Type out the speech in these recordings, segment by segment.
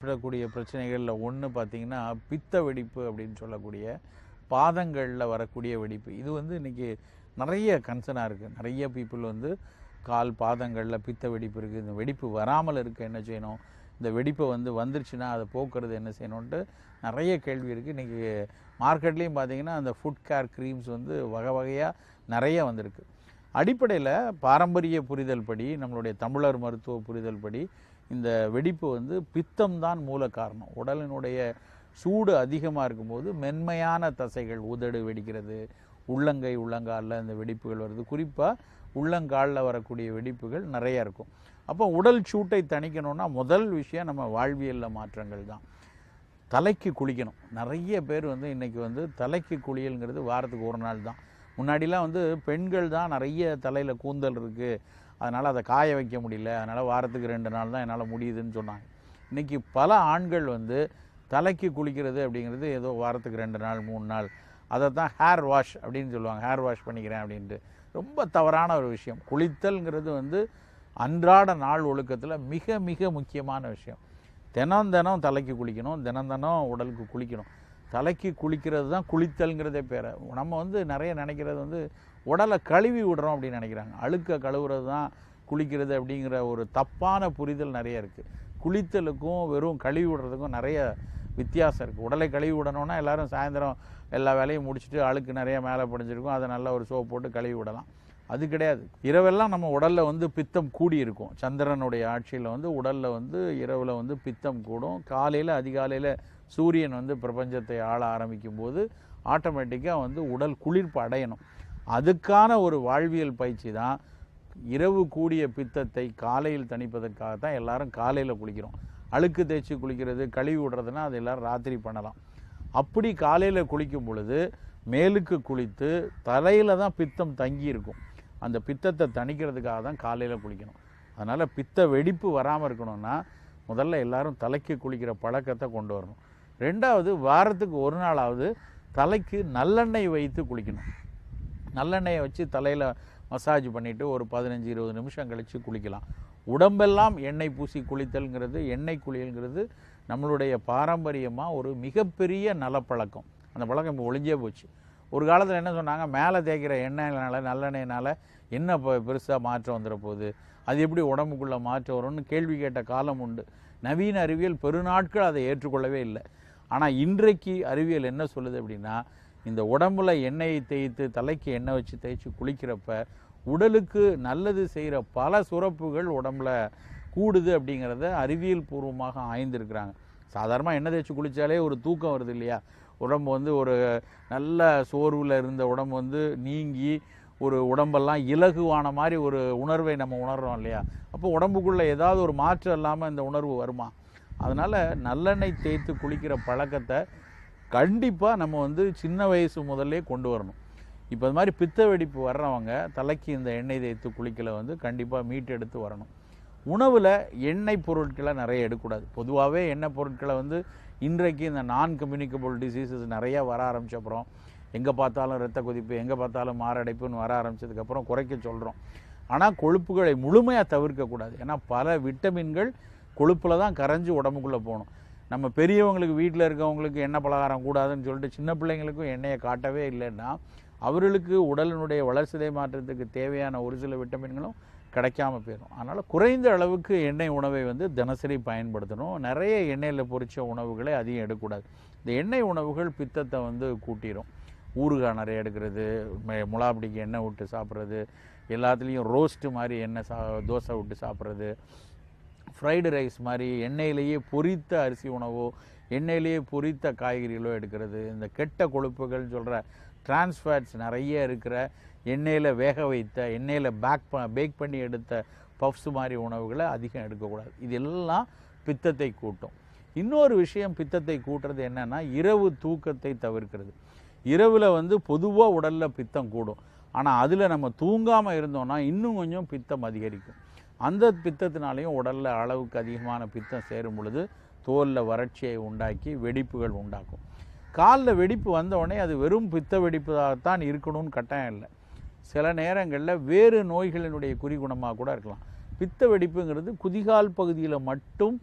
ஏற்படக்கூடிய பிரச்சனைகளில் ஒன்று பார்த்தீங்கன்னா பித்த வெடிப்பு அப்படின்னு சொல்லக்கூடிய பாதங்களில் வரக்கூடிய வெடிப்பு. இது வந்து இன்றைக்கி நிறைய கன்சர்னாக இருக்குது நிறைய பீப்புள் வந்து கால் பாதங்களில் பித்த வெடிப்பு இருக்குது இந்த வெடிப்பு வராமல் இருக்க என்ன செய்யணும்? இந்த வெடிப்பை வந்து வந்துருச்சுன்னா அதை போக்குறது என்ன செய்யணுன்ட்டு நிறைய கேள்வி இருக்குது இன்றைக்கி மார்க்கெட்லேயும் பார்த்தீங்கன்னா அந்த ஃபுட் கேர் க்ரீம்ஸ் வந்து வகை வகையாக நிறைய வந்திருக்கு. அடிப்படையில் பாரம்பரிய புரிதல் படி நம்மளுடைய தமிழர் மருத்துவ புரிதல் படி இந்த வெடிப்பு வந்து பித்தம் தான் மூல காரணம். உடலினுடைய சூடு அதிகமாக இருக்கும்போது மென்மையான தசைகள் உதடு வெடிக்கிறது. உள்ளங்கை உள்ளங்காலில் இந்த வெடிப்புகள் வருது. குறிப்பாக உள்ளங்காலில் வரக்கூடிய வெடிப்புகள் நிறைய இருக்கும். அப்போ உடல் சூட்டை தணிக்கணும்னா முதல் விஷயம் நம்ம வாழ்வியலில் மாற்றங்கள் தான். தலைக்கு குளிக்கணும். நிறைய பேர் வந்து இன்றைக்கி வந்து தலைக்கு குளியல்ங்கிறது வாரத்துக்கு ஒரு நாள் தான். முன்னாடிலாம் வந்து பெண்கள் தான் நிறைய தலையில் கூந்தல் இருக்குது அதனால் அதை காய வைக்க முடியல. அதனால் வாரத்துக்கு ரெண்டு நாள் தான் என்னால் முடியுதுன்னு சொன்னாங்க. இன்றைக்கி பல ஆண்கள் வந்து தலைக்கு குளிக்கிறது அப்படிங்கிறது ஏதோ வாரத்துக்கு ரெண்டு நாள் மூணு நாள். அதை தான் ஹேர் வாஷ் அப்படின்னு சொல்லுவாங்க. ஹேர் வாஷ் பண்ணிக்கிறேன் அப்படின்ட்டு. ரொம்ப தவறான ஒரு விஷயம். குளித்தல்ங்கிறது வந்து அன்றாட நாள் ஒழுக்கத்தில் மிக மிக முக்கியமான விஷயம். தினம் தினம் தலைக்கு குளிக்கணும். தினம் தினம் உடலுக்கு குளிக்கணும். தலைக்கு குளிக்கிறது தான் குளித்தல்ங்கிறதே பேர். நம்ம வந்து நிறைய நினைக்கிறது வந்து உடலை கழுவி விடுறோம் அப்படின்னு நினைக்கிறாங்க. அழுக்க கழுவுறது தான் குளிக்கிறது அப்படிங்கிற ஒரு தப்பான புரிதல் நிறைய இருக்குது குளித்தலுக்கும் வெறும் கழுவி விடுறதுக்கும் நிறைய வித்தியாசம் இருக்குது உடலை கழுவி விடணும்னா எல்லாரும் சாயந்தரம் எல்லா வேலையும் முடிச்சுட்டு அழுக்கு நிறைய மேலே படிஞ்சிருக்கும். அதை நல்லா ஒரு சோப் போட்டு கழுவி விடலாம். அது கிடையாது. இரவெல்லாம் நம்ம உடலில் வந்து பித்தம் கூடி இருக்கும். சந்திரனுடைய ஆட்சியில் வந்து உடலில் வந்து இரவில் வந்து பித்தம் கூடும். காலையில் அதிகாலையில் சூரியன் வந்து பிரபஞ்சத்தை ஆள ஆரம்பிக்கும் போது ஆட்டோமேட்டிக்காக வந்து உடல் குளிர்ப்பு அடையணும். அதுக்கான ஒரு வாழ்வியல் பயிற்சி தான் இரவு கூடிய பித்தத்தை காலையில் தணிப்பதற்காக தான் எல்லாரும் காலையில் குளிக்கிறோம். அழுக்கு தேய்ச்சி குளிக்கிறது கழுவி விடுறதுனா அது எல்லாரும் ராத்திரி பண்ணலாம். அப்படி காலையில் குளிக்கும் பொழுது மேலுக்கு குளித்து தலையில் தான் பித்தம் தங்கி இருக்கும். அந்த பித்தத்தை தணிக்கிறதுக்காக தான் காலையில் குளிக்கணும். அதனால் பித்த வெடிப்பு வராமல் இருக்கணும்னா முதல்ல எல்லாரும் தலைக்கு குளிக்கிற பழக்கத்தை கொண்டு வரணும். ரெண்டாவது வாரத்துக்கு ஒரு நாளாவது தலைக்கு நல்லெண்ணெய் வைத்து குளிக்கணும். நல்லெண்ணெயை வச்சு தலையில் மசாஜ் பண்ணிவிட்டு ஒரு பதினஞ்சு இருபது நிமிஷம் கழித்து குளிக்கலாம். உடம்பெல்லாம் எண்ணெய் பூசி குளித்தல்ங்கிறது எண்ணெய் குளியல்ங்கிறது நம்மளுடைய பாரம்பரியமாக ஒரு மிகப்பெரிய நலப்பழக்கம். அந்த பழக்கம் இப்போ ஒளிஞ்சே போச்சு. ஒரு காலத்தில் என்ன சொன்னாங்க? மேலே தேய்க்கிற எண்ணெய்னால நல்லெண்ணெயினால் என்ன இப்போ பெருசாக மாற்றம் வந்துட போகுது? அது எப்படி உடம்புக்குள்ளே மாற்றம் வரும்னு கேள்வி கேட்ட காலம் உண்டு. நவீன அறிவியல் பெருநாட்கள் அதை ஏற்றுக்கொள்ளவே இல்லை. ஆனால் இன்றைக்கு அறிவியல் என்ன சொல்லுது அப்படின்னா இந்த உடம்புல எண்ணெயை தேய்த்து தலைக்கு எண்ணெய் வச்சு தேய்ச்சி குளிக்கிறப்ப உடலுக்கு நல்லது செய்கிற பல சுரப்புகள் உடம்புல கூடுது அப்படிங்கிறத அறிவியல் பூர்வமாக ஆய்ந்திருக்கிறாங்க. சாதாரணமாக எண்ணெய் தேய்ச்சி குளித்தாலே ஒரு தூக்கம் வருது இல்லையா? உடம்பு வந்து ஒரு நல்ல சோர்வில் இருந்த உடம்பு வந்து நீங்கி ஒரு உடம்பெல்லாம் இலகுவான மாதிரி ஒரு உணர்வை நம்ம உணர்கிறோம் இல்லையா? அப்போ உடம்புக்குள்ளே ஏதாவது ஒரு மாற்றம் இல்லாமல் இந்த உணர்வு வருமா? அதனால் நல்லெண்ணெய் தேய்த்து குளிக்கிற பழக்கத்தை கண்டிப்பாக நம்ம வந்து சின்ன வயசு முதல்லே கொண்டு வரணும். இப்போ இது மாதிரி பித்த வெடிப்பு வர்றவங்க தலைக்கு இந்த எண்ணெய் தேய்த்து குளிக்கல வந்து கண்டிப்பாக மீட்டெடுத்து வரணும். உணவில் எண்ணெய் பொருட்களை நிறைய எடுக்கக்கூடாது. பொதுவாகவே எண்ணெய் பொருட்களை வந்து இன்றைக்கு இந்த நான் கம்யூனிகபிள் டிசீசஸ் நிறையா வர ஆரம்பிச்ச அப்புறம் எங்கே பார்த்தாலும் ரத்த கொதிப்பு எங்கே பார்த்தாலும் மாரடைப்புன்னு வர ஆரம்பிச்சதுக்கப்புறம் குறைக்க சொல்கிறோம் ஆனால் கொழுப்புகளை முழுமையாக தவிர்க்கக்கூடாது. ஏன்னா பல விட்டமின்கள் கொழுப்பில் தான் கரைஞ்சி உடம்புக்குள்ளே போகணும். நம்ம பெரியவங்களுக்கு வீட்டில் இருக்கவங்களுக்கு எண்ணெய் பலகாரம் கூடாதுன்னு சொல்லிட்டு சின்ன பிள்ளைங்களுக்கும் எண்ணெயை காட்டவே இல்லைன்னா அவர்களுக்கு உடலினுடைய வளர்சிதை மாற்றத்துக்கு தேவையான ஒரு சில விட்டமின்களும் கிடைக்காம போயிடும். அதனால் குறைந்த அளவுக்கு எண்ணெய் உணவை வந்து தினசரி பயன்படுத்தணும். நிறைய எண்ணெயில் பொறிச்ச உணவுகளை அதிகம் எடுக்கக்கூடாது. இந்த எண்ணெய் உணவுகள் பித்தத்தை வந்து கூட்டிடும் ஊறுகாய் நிறைய எடுக்கிறது மெ- எண்ணெய் விட்டு சாப்பிட்றது எல்லாத்துலேயும் ரோஸ்ட்டு மாதிரி எண்ணெய் சா தோசை விட்டு சாப்பிட்றது ஃப்ரைடு ரைஸ் மாதிரி எண்ணெயிலேயே பொரித்த அரிசி உணவோ எண்ணெயிலேயே பொரித்த காய்கறிகளோ எடுக்கிறது. இந்த கெட்ட கொழுப்புகள் சொல்கிற டிரான்ஸ்ஃபேட்ஸ் நிறைய இருக்கிற எண்ணெயில் வேக வைத்த எண்ணெயில் பேக் ப பேக் பண்ணி எடுத்த பஃப்ஸ் மாதிரி உணவுகளை அதிகம் எடுக்கக்கூடாது. இது எல்லாம் பித்தத்தை கூட்டும். இன்னொரு விஷயம் பித்தத்தை கூட்டுறது என்னென்னா இரவு தூக்கத்தை தவிர்க்கிறது. இரவில் வந்து பொதுவாக உடலில் பித்தம் கூடும். ஆனால் அதில் நம்ம தூங்காமல் இருந்தோம்னா இன்னும் கொஞ்சம் பித்தம் அதிகரிக்கும். அந்த பித்தத்தினாலையும் உடலில் அளவுக்கு அதிகமான பித்தம் சேரும் பொழுது தோலில் வறட்சியை உண்டாக்கி வெடிப்புகள் உண்டாக்கும். காலில் வெடிப்பு வந்தவுடனே அது வெறும் பித்த வெடிப்பாகத்தான் இருக்கணும்னு கட்டாயம் இல்லை. சில நேரங்களில் வேறு நோய்களினுடைய குறிகுணமாக கூட இருக்கலாம். பித்த வெடிப்புங்கிறது குதிகால் பகுதியில் மட்டும்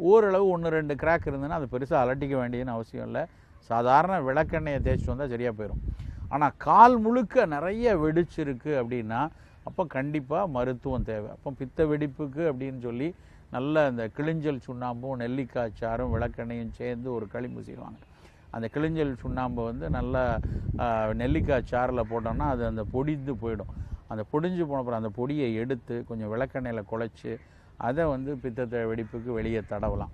ஓரளவு ஒன்று ரெண்டு கிராக் இருந்ததுன்னா அது பெருசாக அலட்டிக்க வேண்டியதுன்னு அவசியம் இல்லை. சாதாரண விளக்கெண்ணெயை தேய்ச்சிட்டு வந்தால் சரியாக போயிடும் ஆனால் கால் முழுக்க நிறைய வெடிச்சிருக்கு அப்படின்னா அப்போ கண்டிப்பாக மருத்துவம் தேவை. அப்போ பித்த வெடிப்புக்கு அப்படின்னு சொல்லி நல்ல அந்த கிளிஞ்சல் சுண்ணாம்பும் நெல்லிக்காய் சாறும் விளக்கெண்ணையும் சேர்ந்து ஒரு களிம்பு செய்வாங்க. அந்த கிளிஞ்சல் சுண்ணாம்பு வந்து நல்லா நெல்லிக்காய் சாறில் போட்டோம்னா அது அந்த பொடிந்து போயிடும். அந்த பொடிஞ்சு போன அப்புறம் அந்த பொடியை எடுத்து கொஞ்சம் விளக்கெண்ணெயில் குழச்சி அதை வந்து பித்தத்தை வெடிப்புக்கு வெளியே தடவலாம்.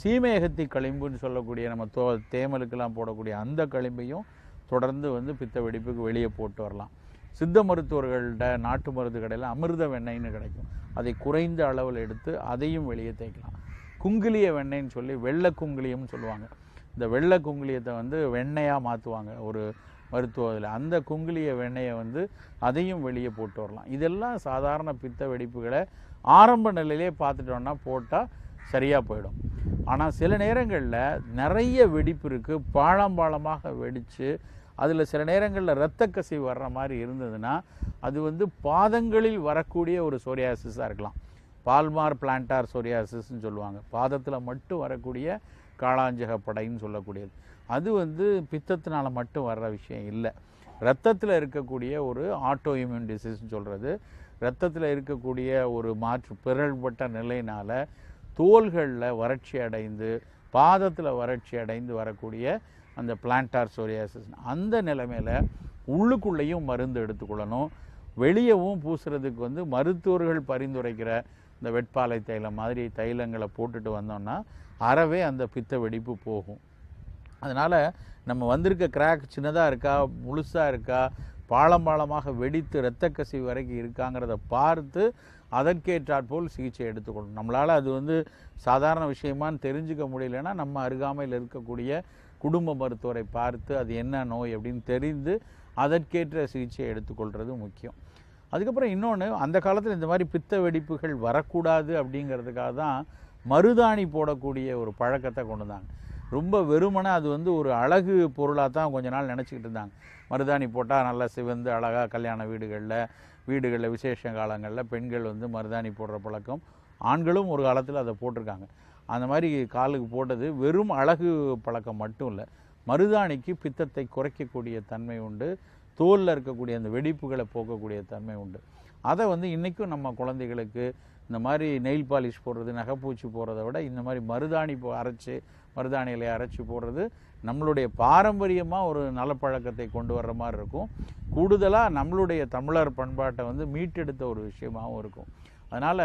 சீமையகத்தி களிம்புன்னு சொல்லக்கூடிய நம்ம தோ தேமலுக்கெல்லாம் போடக்கூடிய அந்த களிம்பையும் தொடர்ந்து வந்து பித்த வெடிப்புக்கு வெளியே போட்டு வரலாம். சித்த மருத்துவர்கள்ட்ட நாட்டு மருந்து கடையில் அமிர்த வெண்ணெய்னு கிடைக்கும். அதை குறைந்த அளவில் எடுத்து அதையும் வெளியே தேய்க்கலாம். குங்குலிய வெண்ணெய்ன்னு சொல்லி வெள்ளை குங்குலியம்னு சொல்லுவாங்க. இந்த வெள்ளை குங்குலியத்தை வந்து வெண்ணெயாக மாற்றுவாங்க ஒரு மருத்துவத்தில் அந்த குங்குலிய வெண்ணெயை வந்து அதையும் வெளியே போட்டு வரலாம். இதெல்லாம் சாதாரண பித்த வெடிப்புகளை ஆரம்ப நிலையிலே பார்த்துட்டோன்னா போட்டால் சரியாக போயிடும். ஆனால் சில நேரங்களில் நிறைய வெடிப்பு இருக்குது பாழம்பாளமாக வெடித்து அதில் சில நேரங்களில் இரத்த கசிவு வர்ற மாதிரி இருந்ததுன்னா அது வந்து பாதங்களில் வரக்கூடிய ஒரு சோரியாசிஸாக இருக்கலாம். பால்மார் பிளான்டார் சோரியாசிஸ்ன்னு சொல்லுவாங்க. பாதத்தில் மட்டும் வரக்கூடிய காளாஞ்சக படைன்னு சொல்லக்கூடியது. அது வந்து பித்தத்தினால் மட்டும் வர்ற விஷயம் இல்லை. ரத்தத்தில் இருக்கக்கூடிய ஒரு ஆட்டோ இம்யூன் டிசீஸ்ன்னு சொல்கிறது ரத்தத்தில் இருக்கக்கூடிய ஒரு மாற்று பிறழ்பட்ட நிலையினால் தோள்களில் வறட்சி அடைந்து பாதத்தில் வறட்சி அடைந்து வரக்கூடிய அந்த பிளான்டார் சோரியாசிஸ். அந்த நிலைமையில் உள்ளுக்குள்ளேயும் மருந்து எடுத்துக்கொள்ளணும். வெளியவும் பூசுறதுக்கு வந்து மருத்துவர்கள் பரிந்துரைக்கிற இந்த வெட்பாலை தைலம் மாதிரி தைலங்களை போட்டுட்டு வந்தோம்னா அறவே அந்த பித்த வெடிப்பு போகும். அதனால் நம்ம வந்திருக்க கிராக் சின்னதாக இருக்கா முழுசாக இருக்கா பாலம் பாலமாக வெடித்து இரத்த கசிவு வரைக்கும் இருக்காங்கிறத பார்த்து அதற்கேற்றாற்போல் சிகிச்சை எடுத்துக்கணும் நம்மளால் அது வந்து சாதாரண விஷயமான்னு தெரிஞ்சுக்க முடியலன்னா நம்ம அருகாமையில் இருக்கக்கூடிய குடும்ப மருத்துவரை பார்த்து அது என்ன நோய் அப்படின்னு தெரிந்து அதற்கேற்ற சிகிச்சையை எடுத்துக்கொள்வது முக்கியம். அதுக்கப்புறம் இன்னொன்று அந்த காலத்தில் இந்த மாதிரி பித்த வெடிப்புகள் வரக்கூடாது அப்படிங்கிறதுக்காக தான் மருதாணி போடக்கூடிய ஒரு பழக்கத்தை கொண்டு வந்தாங்க. ரொம்ப வெறுமனே அது வந்து ஒரு அழகு பொருளாக தான் கொஞ்ச நாள் நினச்சிக்கிட்டு இருந்தாங்க. மருதாணி போட்டால் நல்லா சிவந்து அழகாக கல்யாண வீடுகளில் வீடுகளில் விசேஷ காலங்களில் பெண்கள் வந்து மருதாணி போடுற பழக்கம் ஆண்களும் ஒரு காலத்தில் அதை போட்டிருக்காங்க. அந்த மாதிரி காலுக்கு போட்டது வெறும் அழகு பழக்கம் மட்டும் இல்லை. மருதாணிக்கு பித்தத்தை குறைக்கக்கூடிய தன்மை உண்டு. தோலில் இருக்கக்கூடிய அந்த வெடிப்புகளை போக்கக்கூடிய தன்மை உண்டு. அதை வந்து இன்றைக்கும் நம்ம குழந்தைகளுக்கு இந்த மாதிரி நெயில் பாலிஷ் போடுறது நகைப்பூச்சி போடுறத விட இந்த மாதிரி மருதாணி போ அரைச்சி மருதாணி இலையை அரைச்சி போடுறது நம்மளுடைய பாரம்பரியமாக ஒரு நலப்பழக்கத்தை கொண்டு வர்ற மாதிரி இருக்கும். கூடுதலாக நம்மளுடைய தமிழர் பண்பாட்டை வந்து மீட்டெடுத்த ஒரு விஷயமாகவும் இருக்கும். அதனால்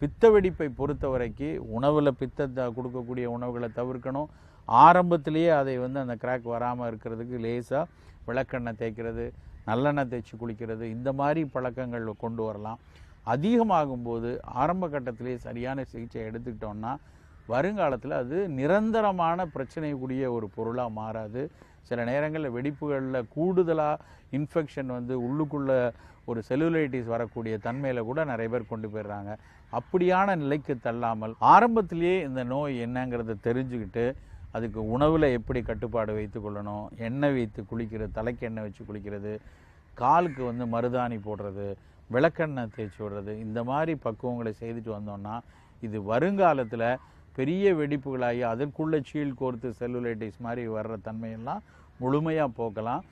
பித்த வெடிப்பை பொறுத்த வரைக்கும் உணவில் பித்தத்தை கொடுக்கக்கூடிய உணவுகளை தவிர்க்கணும். ஆரம்பத்திலேயே அதை வந்து அந்த கிராக் வராமல் இருக்கிறதுக்கு லேசாக விளக்கெண்ணெய் தேய்க்கிறது நல்லெண்ணெய் தேய்ச்சி குளிக்கிறது இந்த மாதிரி பழக்கங்கள் கொண்டு வரலாம். அதிகமாகும்போது ஆரம்ப கட்டத்திலேயே சரியான சிகிச்சை எடுத்துக்கிட்டோம்னா வருங்காலத்தில் அது நிரந்தரமான பிரச்சனைக்குரிய ஒரு பொருளாக மாறாது. சில நேரங்களில் வெடிப்புகளில் கூடுதலாக இன்ஃபெக்ஷன் வந்து உள்ளுக்குள்ளே ஒரு செல்லுலைட்டிஸ் வரக்கூடிய தன்மையில் கூட நிறைய பேர் கொண்டு போயிடுறாங்க. அப்படியான நிலைக்கு தள்ளாமல் ஆரம்பத்திலேயே இந்த நோய் என்னங்கிறத தெரிஞ்சுக்கிட்டு அதுக்கு உணவில் எப்படி கட்டுப்பாடு வைத்து கொள்ளணும் எண்ணெய் வைத்து குளிக்கிறது தலைக்கு எண்ணெய் வச்சு குளிக்கிறது காலுக்கு வந்து மருதாணி போடுறது விளக்கெண்ணெய் தேய்ச்சி விடுறது இந்த மாதிரி பக்குவங்களை செய்துட்டு வந்தோம்னா இது வருங்காலத்தில் பெரிய வெடிப்புகளாகி அதற்குள்ளே சீல் கோர்த்து செல்லுலைட்டிஸ் மாதிரி வர்ற தன்மையெல்லாம் முழுமையாக போக்கலாம்.